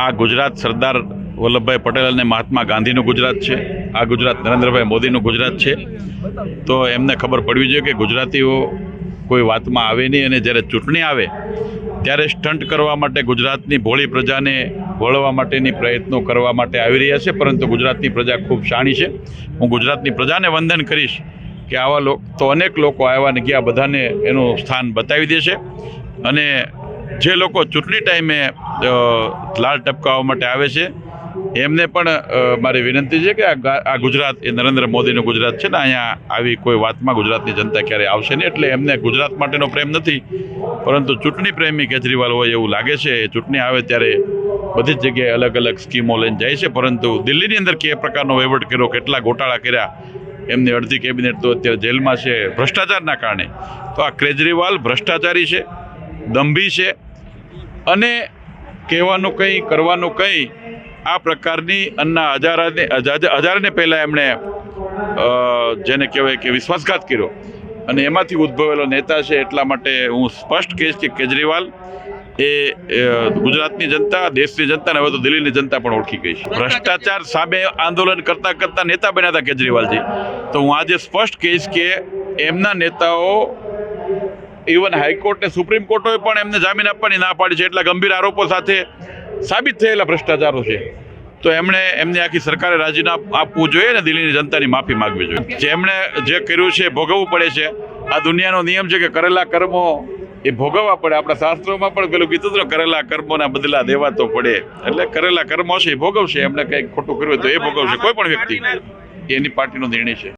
આ ગુજરાત સરદાર વલ્લભભાઈ પટેલ અને મહાત્મા ગાંધીનું ગુજરાત છે, આ ગુજરાત નરેન્દ્રભાઈ મોદીનું ગુજરાત છે. તો એમને ખબર પડવી જોઈએ કે ગુજરાતીઓ કોઈ વાતમાં આવે નહીં અને જ્યારે ચૂંટણી આવે, ત્યારે સ્ટન્ટ કરવા માટે ગુજરાતની ભોળી પ્રજાને વળવા માટેની પ્રયત્નો કરવા માટે આવી રહ્યા છે, પરંતુ ગુજરાતની પ્રજા ખૂબ શાણી છે. હું ગુજરાતની પ્રજાને વંદન કરીશ કે આવા લોકો, તો અનેક લોકો આવ્યા ને ગયા, બધાને એનું સ્થાન બતાવી દેશે. અને જે લોકો ચૂંટણી ટાઈમે લાલ ટપકાવવા માટે આવે છે. એમને પણ મારી વિનંતી છે કે આ ગુજરાત, એ નરેન્દ્ર મોદીનું ગુજરાત છે ને, અહીંયા આવી કોઈ વાતમાં ગુજરાતની જનતા ક્યારેય આવશે નહીં. એટલે એમને ગુજરાત માટેનો પ્રેમ નથી, પરંતુ ચૂંટણી પ્રેમી કેજરીવાલ હોય એવું લાગે છે. ચૂંટણી આવે ત્યારે બધી જ જગ્યાએ અલગ અલગ સ્કીમો લઈને જાય છે, પરંતુ દિલ્હીની અંદર કે પ્રકારનો વહીવટ કર્યો, કેટલા ગોટાળા કર્યા, એમની અડધી કેબિનેટ તો અત્યારે જેલમાં છે ભ્રષ્ટાચારના કારણે. તો આ કેજરીવાલ ભ્રષ્ટાચારી છે, દંભી છે, અને કહેવાનું કંઈ કરવાનું કંઈ આ પ્રકારની અન્ના હજારાને હજા- હજારને પહેલાં એમણે જેને કહેવાય કે વિશ્વાસઘાત કર્યો. અને એમાંથી ઉદ્ભવેલો નેતા છે એટલા માટે હું સ્પષ્ટ કહીશ કે કેજરીવાલ એ ગુજરાતની જનતા દેશની જનતા હવે તો દિલ્હીની જનતા પણ ઓળખી ગઈ છે. ભ્રષ્ટાચાર સામે આંદોલન કરતા કરતા નેતા બન્યા હતા કેજરીવાલજી. તો હું આજે સ્પષ્ટ કહીશ કે એમના નેતાઓ ઇવન હાઈકોર્ટને સુપ્રીમ કોર્ટોએ પણ એમને જામીન આપવાની ના પાડી છે એટલા ગંભીર આરોપો સાથે સાબિત થયેલા ભ્રષ્ટાચારો છે. તો એમણે એમની આખી સરકારે રાજીનામું આપવું જોઈએ ને દિલ્હીની જનતાની માફી માંગવી જોઈએ. જેમણે જે કર્યું છે ભોગવવું પડે છે. આ દુનિયાનો નિયમ છે કે કરેલા કર્મો એ ભોગવવા પડે. આપણા શાસ્ત્રોમાં પણ પેલું કીધું હતું કરેલા કર્મોના બદલા દેવા તો પડે. એટલે કરેલા કર્મો છે એ ભોગવશે. એમને કંઈક ખોટું કર્યું તો એ ભોગવશે. કોઈ પણ વ્યક્તિ એની પાર્ટીનો નિર્ણય છે.